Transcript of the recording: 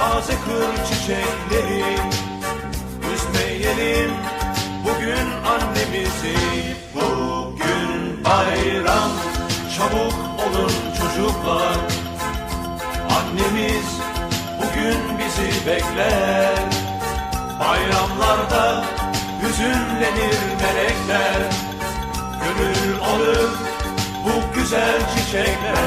taze kır çiçekleri Üzmeyelim. Bugün annemizi Bugün bayram. Çabuk olun çocuklar. Annemiz bugün bizi bekler. Bayramlarda hüzünlenir melekler. Gönül alır bu güzel çiçekler